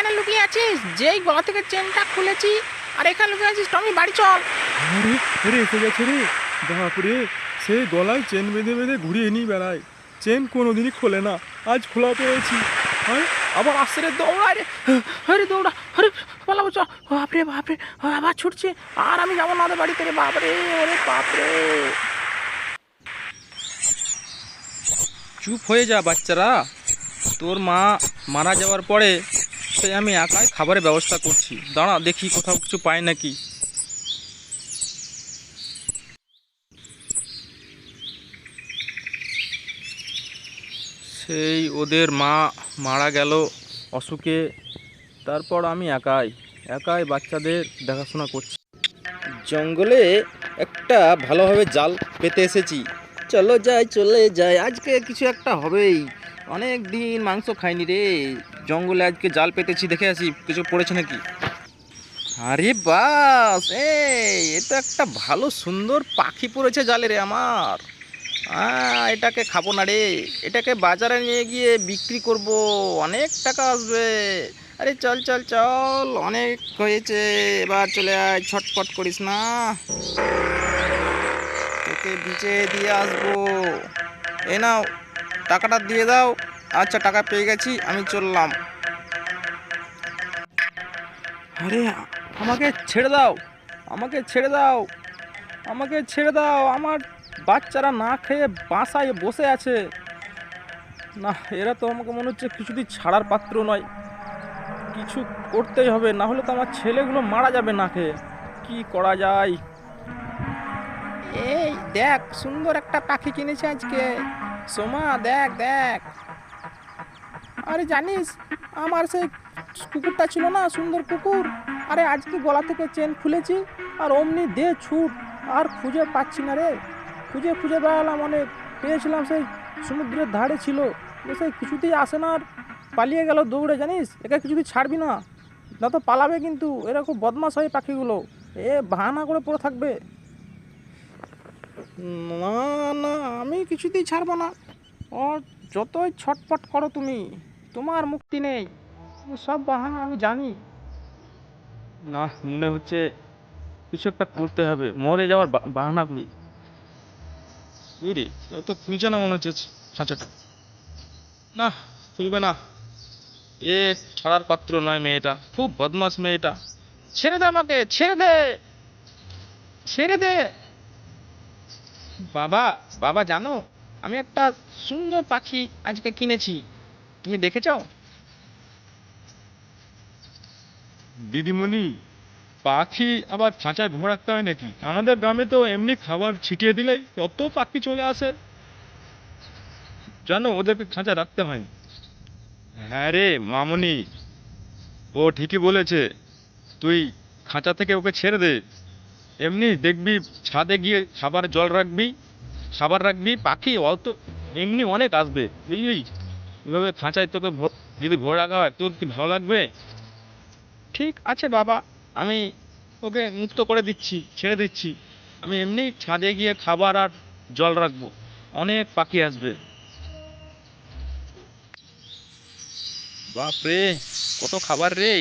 এখানে লুকিয়ে আছিস? যেই গলা থেকে চেনটা খুলেছি আর এখানে লুকিয়ে আছিস টমি বাড়ি চল। আরে আরে এসে গেছে রে। বাপরে সে গলায় চেন বেঁধে বেঁধে ঘুরিয়ে নিয়ে বেড়ায়। চেন কোনোদিনই খোলে না। আজ খোলা পেয়েছি। হ্যাঁ আবার আসছে রে দৌড়া রে। আরে দৌড়া। আরে পালাবো চল। বাপরে বাপরে আবার ছুটছে। আর আমি যাব না বাড়িতে রে বাপরে ওরে বাপরে চুপ হয়ে যা বাচ্চারা। তোর মা মারা যাওয়ার পরে সেই আমি একাই খাবারের ব্যবস্থা করছি। দাঁড়া, দেখি কোথাও কিছু পাই নাকি। সেই ওদের মা মারা গেল অসুখে। তারপর আমি একাই একাই বাচ্চাদের দেখাশোনা করছি। জঙ্গলে একটা ভালোভাবে জাল পেতে এসেছি। চলো যাই, চলে যাই। আজকে কিছু একটা হবেই। অনেক দিন মাংস খাইনি রে। জঙ্গলে আজকে জাল পেতেছি, দেখে আসি, কিছু পড়েছে নাকি? আরে বাস, এই এটা একটা ভালো সুন্দর পাখি পড়েছে জালে রে আমার। এটাকে খাব না রে, এটাকে বাজারে নিয়ে গিয়ে বিক্রি করব, অনেক টাকা আসবে। আরে চল চল চল, অনেক হয়েছে, এবার চলে আয়, ছটপট করিস না। তোকে বিচে দিয়ে আসব। এ নাও টাকাটা দিয়ে দাও। আচ্ছা টাকা পেয়ে গেছি, আমি চললাম। আরে, আমাকে ছেড়ে দাও, আমাকে ছেড়ে দাও, আমাকে ছেড়ে দাও, আমার বাচ্চারা না খেয়ে বাসায় বসে আছে। না, এরা তো আমাকে মনে হচ্ছে কিছুদিন ছাড়ার পাত্র নয়। কিছু করতেই হবে, না হলে তো আমার ছেলেগুলো মারা যাবে না খেয়ে কি করা যায়? এই দেখ, সুন্দর একটা পাখি কিনেছে আজকে। সোমা, দেখ দেখ। আরে জানিস, আমার সেই কুকুরটা ছিল না, সুন্দর কুকুর। আরে আজকে গলা থেকে চেন খুলেছি, আর অমনি দে ছুট, আর খুঁজে পাচ্ছি না রে। খুঁজে খুঁজে বেড়ালাম অনেক, পেয়েছিলাম সেই সমুদ্রের ধারে ছিল সেই কিছুতেই আসে না, আর পালিয়ে গেল দৌড়ে, জানিস? একে কিছুতেই ছাড়বি না। না তো পালাবে কিন্তু, এরা খুব বদমাশ হয় পাখিগুলো। এ বাহানা করে পড়ে থাকবে। না না, আমি কিছুতেই ছাড়বো না। ও যতই ছটপট করো তুমি, তোমার মুক্তি নেই। সব বাহানা আমি জানি। না, মনে হচ্ছে কিছু একটা করতে হবে। মরে যাওয়ার বাহানা করি। তো খুলছে না মনে হচ্ছে ছাঁচাটা না, খুলবে না। এ ছাড়ার পাত্র নয় মেয়েটা। খুব বদমাস মেয়েটা। ছেড়ে দে আমাকে, ছেড়ে দে। ছেড়ে দে। বাবা বাবা, জানো, আমি একটা সুন্দর পাখি আজকে কিনেছি। তুমি দেখেছ? দিদিমণি, পাখি আবার খাঁচায় ভোঁ রাখতে হয় নাকি? আমাদের গ্রামে তো এমনি খাবার ছিটিয়ে দিলেই কত পাখি চলে আসে। জানো, ওদেরকে খাঁচা রাখতে হয়। হ্যাঁ রে, মামনি। ও ঠিকই বলেছে। তুই খাঁচা থেকে ওকে ছেড়ে দে। এমনি দেখবি, ছাদে গিয়ে খাবার জল রাখবি খাবার রাখবি, পাখি অত, এমনি অনেক আসবে। বুঝলি এভাবে খাঁচায় তোকে যদি ভরে রাখা হয়, তোর কি ভালো লাগবে? ঠিক আছে বাবা, আমি ওকে মুক্ত করে দিচ্ছি, ছেড়ে দিচ্ছি। আমি এমনি ছাদে গিয়ে খাবার আর জল রাখব, অনেক পাখি আসবে। বাপরে, কত খাবার রে।